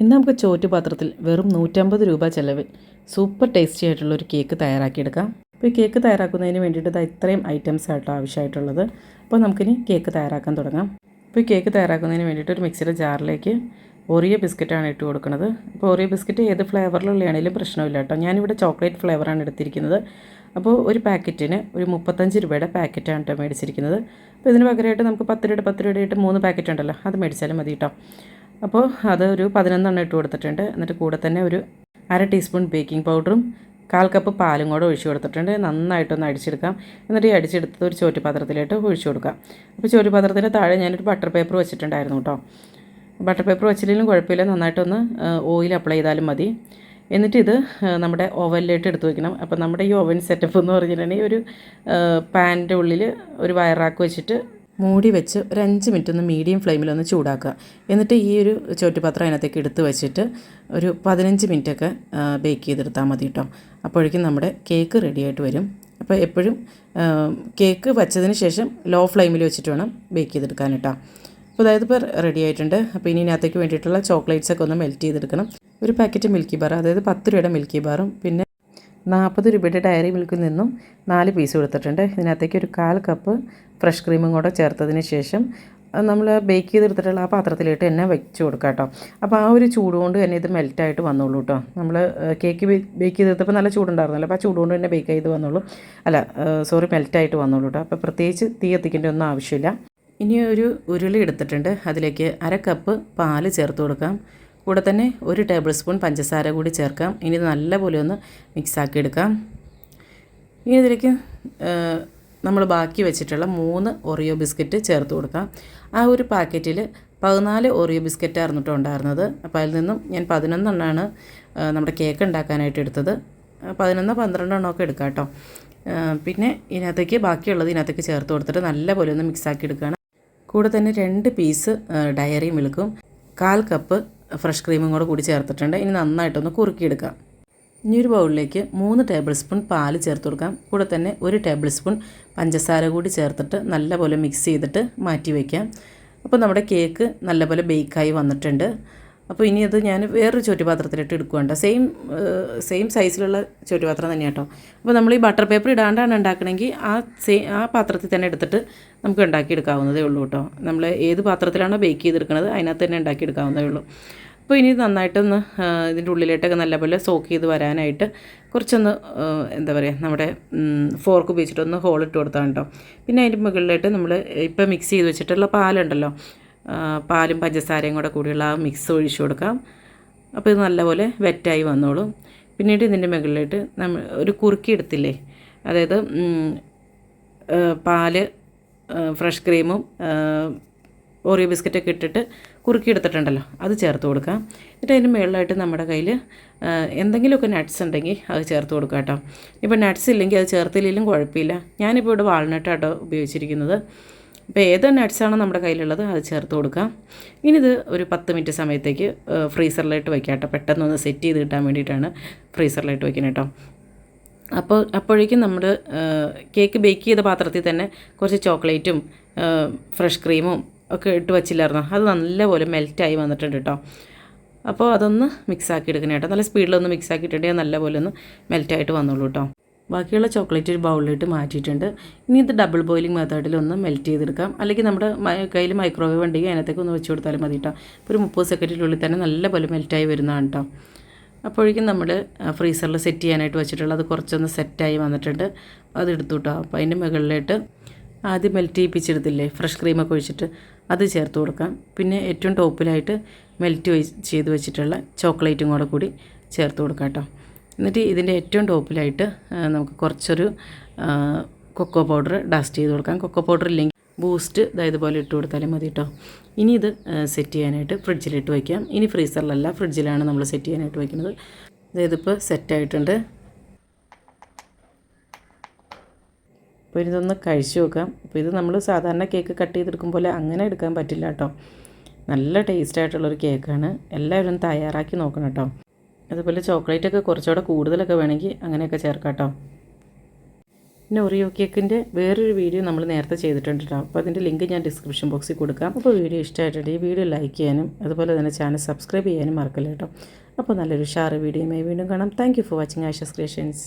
ഇന്ന് നമുക്ക് ചോറ്റ് പാത്രത്തിൽ വെറും നൂറ്റമ്പത് രൂപ ചിലവിൽ സൂപ്പർ ടേസ്റ്റി ആയിട്ടുള്ള ഒരു കേക്ക് തയ്യാറാക്കിയെടുക്കാം. അപ്പോൾ ഈ കേക്ക് തയ്യാറാക്കുന്നതിന് വേണ്ടിയിട്ട് ഇത്രയും ഐറ്റംസ് ആയിട്ടോ ആവശ്യമായിട്ടുള്ളത്. അപ്പോൾ നമുക്കിനി കേക്ക് തയ്യാറാക്കാൻ തുടങ്ങാം. അപ്പോൾ ഈ കേക്ക് തയ്യാറാക്കുന്നതിന് വേണ്ടിയിട്ട് ഒരു മിക്സിയുടെ ജാറിലേക്ക് ഓറിയോ ബിസ്ക്കറ്റാണ് ഇട്ട് കൊടുക്കുന്നത്. അപ്പോൾ ഓറിയോ ബിസ്ക്കറ്റ് ഏത് ഫ്ലേവറിലുള്ളതാണെങ്കിലും പ്രശ്നമില്ല കേട്ടോ. ഞാനിവിടെ ചോക്ലേറ്റ് ഫ്ലേവറാണ് എടുത്തിരിക്കുന്നത്. അപ്പോൾ ഒരു പാക്കറ്റിന് ഒരു മുപ്പത്തഞ്ച് രൂപയുടെ പാക്കറ്റാണ് കേട്ടോ മേടിച്ചിരിക്കുന്നത്. അപ്പോൾ ഇതിന് പകരമായിട്ട് നമുക്ക് പത്ത് രൂപയുടെ പത്ത് രൂപയുടെ ആയിട്ട് മൂന്ന് പാക്കറ്റ് ഉണ്ടല്ലോ അത് മേടിച്ചാലും മതി കേട്ടോ. അപ്പോൾ അത് ഒരു പതിനൊന്നെണ്ണം ഇട്ട് കൊടുത്തിട്ടുണ്ട്. എന്നിട്ട് കൂടെ തന്നെ ഒരു അര ടീസ്പൂൺ ബേക്കിംഗ് പൗഡറും കാൽ കപ്പ് പാലും കൂടെ ഒഴിച്ചു കൊടുത്തിട്ടുണ്ട്. നന്നായിട്ടൊന്ന് അടിച്ചെടുക്കാം. എന്നിട്ട് ഈ അടിച്ചെടുത്തത് ഒരു ചോറ്റ് പാത്രത്തിലോട്ട് ഒഴിച്ചു കൊടുക്കാം. അപ്പോൾ ചോറ്റ് പാത്രത്തിന്റെ താഴെ ഞാനൊരു ബട്ടർ പേപ്പർ വെച്ചിട്ടുണ്ടായിരുന്നു കേട്ടോ. ബട്ടർ പേപ്പർ വെച്ചില്ലെങ്കിലും കുഴപ്പമില്ല. നന്നായിട്ടൊന്ന് ഓയിൽ അപ്ലൈ ചെയ്താലും മതി. എന്നിട്ട് ഇത് നമ്മുടെ ഓവനിലേക്ക് എടുത്ത് വെക്കണം. അപ്പോൾ നമ്മുടെ ഈ ഓവൻ സെറ്റപ്പ് എന്ന് പറഞ്ഞിട്ടുണ്ടെങ്കിൽ ഒരു പാനിന്റെ ഉള്ളിൽ ഒരു വയറാക്ക് വെച്ചിട്ട് മൂടി വെച്ച് ഒരു അഞ്ച് മിനിറ്റ് ഒന്ന് മീഡിയം ഫ്ലെയിമിലൊന്ന് ചൂടാക്കുക. എന്നിട്ട് ഈ ഒരു ചോറ്റുപാത്രം അതിനകത്തേക്ക് എടുത്ത് വെച്ചിട്ട് ഒരു പതിനഞ്ച് മിനിറ്റൊക്കെ ബേക്ക് ചെയ്തെടുത്താൽ മതി കേട്ടോ അപ്പോഴേക്കും നമ്മുടെ കേക്ക് റെഡിയായിട്ട് വരും. അപ്പോൾ എപ്പോഴും കേക്ക് വച്ചതിന് ശേഷം ലോ ഫ്ലെയിമിൽ വെച്ചിട്ട് വേണം ബേക്ക് ചെയ്തെടുക്കാൻ കേട്ടോ അപ്പോൾ അതായത് ഇപ്പോൾ റെഡി ആയിട്ടുണ്ട്. അപ്പോൾ ഇനി ഇതിനകത്തേക്ക് വേണ്ടിയിട്ടുള്ള ചോക്ലേറ്റ്സൊക്കെ ഒന്ന് മെൽറ്റ് ചെയ്തെടുക്കണം. ഒരു പാക്കറ്റ് മിൽക്കി ബാർ അതായത് പത്ത് രൂപയുടെ മിൽക്കി ബാറും പിന്നെ നാൽപ്പത് രൂപയുടെ ഡയറി മിൽക്കിൽ നിന്നും നാല് പീസ് കൊടുത്തിട്ടുണ്ട്. ഇതിനകത്തേക്ക് ഒരു കാൽ കപ്പ് ഫ്രഷ് ക്രീമും കൂടെ ചേർത്തതിന് ശേഷം നമ്മൾ ബേക്ക് ചെയ്തെടുത്തിട്ടുള്ള ആ പാത്രത്തിലിട്ട് എന്നെ വെച്ച് കൊടുക്കുക കേട്ടോ. അപ്പോൾ ആ ഒരു ചൂട് കൊണ്ട് തന്നെ ഇത് മെൽറ്റായിട്ട് വന്നോളൂ കേട്ടോ. നമ്മൾ കേക്ക് ബേക്ക് ചെയ്തെടുത്തപ്പോൾ നല്ല ചൂടുണ്ടായിരുന്നല്ലോ. അപ്പോൾ ആ ചൂട് കൊണ്ട് തന്നെ ബേക്ക് ചെയ്ത് വന്നോളൂ. അല്ല സോറി മെൽറ്റായിട്ട് വന്നോളൂ കേട്ടോ. അപ്പോൾ പ്രത്യേകിച്ച് തീ എത്തിക്കേണ്ട ഒന്നും ആവശ്യമില്ല. ഇനി ഒരു ഉരുളി എടുത്തിട്ടുണ്ട്. അതിലേക്ക് അര കപ്പ് പാൽ ചേർത്ത് കൊടുക്കാം. കൂടെ തന്നെ ഒരു ടേബിൾ സ്പൂൺ പഞ്ചസാര കൂടി ചേർക്കാം. ഇനി ഇത് നല്ലപോലെ ഒന്ന് മിക്സാക്കി എടുക്കാം. ഇനി ഇതിലേക്ക് നമ്മൾ ബാക്കി വെച്ചിട്ടുള്ള മൂന്ന് ഒറിയോ ബിസ്ക്കറ്റ് ചേർത്ത് കൊടുക്കാം. ആ ഒരു പാക്കറ്റിൽ പതിനാല് ഒറിയോ ബിസ്ക്കറ്റായിരുന്നു കേട്ടോ ഉണ്ടായിരുന്നത്. അപ്പോൾ അതിൽ നിന്നും ഞാൻ പതിനൊന്നെണ്ണമാണ് നമ്മുടെ കേക്ക് ഉണ്ടാക്കാനായിട്ട് എടുത്തത്. പതിനൊന്ന് പന്ത്രണ്ടെണ്ണമൊക്കെ എടുക്കാം കേട്ടോ. പിന്നെ ഇതിനകത്തേക്ക് ബാക്കിയുള്ളത് ഇതിനകത്തേക്ക് ചേർത്ത് കൊടുത്തിട്ട് നല്ലപോലെ ഒന്ന് മിക്സാക്കി എടുക്കുകയാണ്. കൂടെ തന്നെ രണ്ട് പീസ് ഡയറി മിൽക്കും കാൽ കപ്പ് ഫ്രഷ് ക്രീമും കൂടെ കൂടി ചേർത്തിട്ടുണ്ട്. ഇനി നന്നായിട്ടൊന്ന് കുറുക്കിയെടുക്കാം. ഇനി ഒരു ബൗളിലേക്ക് മൂന്ന് ടേബിൾ സ്പൂൺ പാൽ ചേർത്ത് കൊടുക്കാം. കൂടെ തന്നെ ഒരു ടേബിൾ സ്പൂൺ പഞ്ചസാര കൂടി ചേർത്തിട്ട് നല്ലപോലെ മിക്സ് ചെയ്തിട്ട് മാറ്റി വയ്ക്കാം അപ്പോൾ നമ്മുടെ കേക്ക് നല്ലപോലെ ബേക്കായി വന്നിട്ടുണ്ട്. അപ്പോൾ ഇനി അത് ഞാൻ വേറൊരു ചോറ്റുപാത്രത്തിലിട്ട് എടുക്കുകയുണ്ട് സെയിം സെയിം സൈസിലുള്ള ചോറ്റുപാത്രം തന്നെ കേട്ടോ. അപ്പോൾ നമ്മൾ ഈ ബട്ടർ പേപ്പർ ഇടാണ്ടാണ് ഉണ്ടാക്കണമെങ്കിൽ ആ സെയിം ആ പാത്രത്തിൽ തന്നെ എടുത്തിട്ട് നമുക്ക് ഉണ്ടാക്കിയെടുക്കാവുന്നതേ ഉള്ളൂ കേട്ടോ. നമ്മൾ ഏത് പാത്രത്തിലാണോ ബേക്ക് ചെയ്തെടുക്കുന്നത് അതിനകത്ത് തന്നെ ഉണ്ടാക്കിയെടുക്കാവുന്നതേ ഉള്ളൂ. അപ്പോൾ ഇനി നന്നായിട്ടൊന്ന് ഇതിന്റെ ഉള്ളിലോട്ടൊക്കെ നല്ലപോലെ സോക്ക് ചെയ്ത് വരാനായിട്ട് കുറച്ചൊന്ന് എന്താ പറയുക നമ്മുടെ ഫോർക്ക് ഉപയോഗിച്ചിട്ടൊന്ന് ഹോൾ ഇട്ട് കൊടുത്താൽ കേട്ടോ പിന്നെ അതിന്റെ മുകളിലായിട്ട് നമ്മൾ ഇപ്പോൾ മിക്സ് ചെയ്ത് വെച്ചിട്ടുള്ള പാലുണ്ടല്ലോ. പാലും പഞ്ചസാരയും കൂടെ കൂടിയുള്ള ആ മിക്സ് ഒഴിച്ചു കൊടുക്കാം. അപ്പോൾ ഇത് നല്ലപോലെ വെറ്റായി വന്നോളും. പിന്നീട് ഇതിന്റെ മുകളിലായിട്ട് നമ്മൾ ഒരു കുറുക്കി എടുത്തില്ലേ? അതായത് പാൽ ഫ്രഷ് ക്രീമും ഓറിയോ ബിസ്ക്കറ്റൊക്കെ ഇട്ടിട്ട് കുറുക്കി എടുത്തിട്ടുണ്ടല്ലോ അത് ചേർത്ത് കൊടുക്കാം. എന്നിട്ട് അതിന് മുകളിലായിട്ട് നമ്മുടെ കയ്യിൽ എന്തെങ്കിലുമൊക്കെ നട്ട്സ് ഉണ്ടെങ്കിൽ അത് ചേർത്ത് കൊടുക്കാം കേട്ടോ. ഇപ്പോൾ നട്ട്സ് ഇല്ലെങ്കിൽ അത് ചേർത്തില്ലെങ്കിലും കുഴപ്പമില്ല. ഞാനിപ്പോൾ ഇവിടെ വാൾനട്ടാട്ടോ ഉപയോഗിച്ചിരിക്കുന്നത്. അപ്പോൾ ഏത് നട്ട്സാണോ നമ്മുടെ കയ്യിലുള്ളത് അത് ചേർത്ത് കൊടുക്കാം. ഇനി ഇത് ഒരു പത്ത് മിനിറ്റ് സമയത്തേക്ക് ഫ്രീസറിലായിട്ട് വയ്ക്കാം കേട്ടോ. പെട്ടെന്നൊന്ന് സെറ്റ് ചെയ്ത് കിട്ടാൻ വേണ്ടിയിട്ടാണ് ഫ്രീസറിലായിട്ട് വയ്ക്കുന്നത് കേട്ടോ. അപ്പോൾ അപ്പോഴേക്കും നമ്മൾ കേക്ക് ബേക്ക് ചെയ്ത പാത്രത്തിൽ തന്നെ കുറച്ച് ചോക്ലേറ്റും ഫ്രഷ് ക്രീമും ഒക്കെ ഇട്ട് വച്ചില്ലായിരുന്നു? അത് നല്ലപോലെ മെൽറ്റായി വന്നിട്ടുണ്ട് കേട്ടോ. അപ്പോൾ അതൊന്ന് മിക്സാക്കി എടുക്കണം കേട്ടോ. നല്ല സ്പീഡിലൊന്ന് മിക്സ് ആക്കിയിട്ടുണ്ടെങ്കിൽ നല്ലപോലെ ഒന്ന് മെൽറ്റായിട്ട് വന്നോളൂ കേട്ടോ. ബാക്കിയുള്ള ചോക്ലേറ്റ് ഒരു ബൗളിലിട്ട് മാറ്റിയിട്ടുണ്ട്. ഇനി ഇത് ഡബിൾ ബോയിലിംഗ് മെത്തേഡിൽ ഒന്ന് മെൽറ്റ് ചെയ്തെടുക്കാം. അല്ലെങ്കിൽ നമ്മുടെ കയ്യിൽ മൈക്രോവേവ് ഉണ്ടെങ്കിൽ അതിനകത്തേക്ക് ഒന്ന് വെച്ച് കൊടുത്താലും മതി കേട്ടോ ഇപ്പോൾ ഒരു മുപ്പത് സെക്കൻഡിനുള്ളിൽ തന്നെ നല്ലപോലെ മെൽറ്റായി വരുന്നതാണ് കേട്ടോ അപ്പോഴേക്കും നമ്മൾ ഫ്രീസറിൽ സെറ്റ് ചെയ്യാനായിട്ട് വെച്ചിട്ടുള്ളത് കുറച്ചൊന്ന് സെറ്റായി വന്നിട്ടുണ്ട്. അത് എടുത്തു കേട്ടോ അപ്പോൾ അതിന്റെ മുകളിലായിട്ട് ആദ്യം മെൽറ്റ് ചെയ്യിപ്പിച്ചെടുത്തില്ലേ ഫ്രഷ് ക്രീമൊക്കെ ഒഴിച്ചിട്ട് അത് ചേർത്ത് കൊടുക്കാം. പിന്നെ ഏറ്റവും ടോപ്പിലായിട്ട് മെൽറ്റ് ചെയ്ത് വെച്ചിട്ടുള്ള ചോക്ലേറ്റും കൂടെ കൂടി ചേർത്ത് കൊടുക്കാം കേട്ടോ എന്നിട്ട് ഇതിന്റെ ഏറ്റവും ടോപ്പിലായിട്ട് നമുക്ക് കുറച്ചൊരു കൊക്കോ പൗഡർ ഡസ്റ്റ് ചെയ്ത് കൊടുക്കാം. കൊക്കോ പൗഡർ ഇല്ലെങ്കിൽ ബൂസ്റ്റ് അതായത് പോലെ ഇട്ട് കൊടുത്താലും മതി കേട്ടോ ഇനി ഇത് സെറ്റ് ചെയ്യാനായിട്ട് ഫ്രിഡ്ജിലിട്ട് വയ്ക്കാം. ഇനി ഫ്രീസറിലല്ല ഫ്രിഡ്ജിലാണ് നമ്മൾ സെറ്റ് ചെയ്യാനായിട്ട് വയ്ക്കുന്നത്. അതായത് ഇപ്പോൾ സെറ്റായിട്ടുണ്ട്. അപ്പോൾ ഇതൊന്ന് കഴിച്ചു നോക്കാം. അപ്പോൾ ഇത് നമ്മൾ സാധാരണ കേക്ക് കട്ട് ചെയ്തെടുക്കും പോലെ അങ്ങനെ എടുക്കാൻ പറ്റില്ല കേട്ടോ നല്ല ടേസ്റ്റ് ആയിട്ടുള്ളൊരു കേക്കാണ്. എല്ലാവരും തയ്യാറാക്കി നോക്കണം കേട്ടോ അതുപോലെ ചോക്ലേറ്റ് ഒക്കെ കുറച്ചുകൂടെ കൂടുതലൊക്കെ വേണമെങ്കിൽ അങ്ങനെയൊക്കെ ചേർക്കാം കേട്ടോ പിന്നെ ഒറിയോ കേക്കിന്റെ വേറൊരു വീഡിയോ നമ്മൾ നേരത്തെ ചെയ്തിട്ടുണ്ട് കേട്ടോ അപ്പോൾ അതിന്റെ ലിങ്ക് ഞാൻ ഡിസ്ക്രിപ്ഷൻ ബോക്സിൽ കൊടുക്കാം. അപ്പോൾ വീഡിയോ ഇഷ്ടമായിട്ടുണ്ട് ഈ വീഡിയോ ലൈക്ക് ചെയ്യാനും അതുപോലെ തന്നെ ചാനൽ സബ്സ്ക്രൈബ് ചെയ്യാനും മറക്കല്ല കേട്ടോ അപ്പോൾ നല്ലൊരു ഷാറ് വീഡിയോയുമായി വീണ്ടും കാണാം. Thank for watching Ashes creations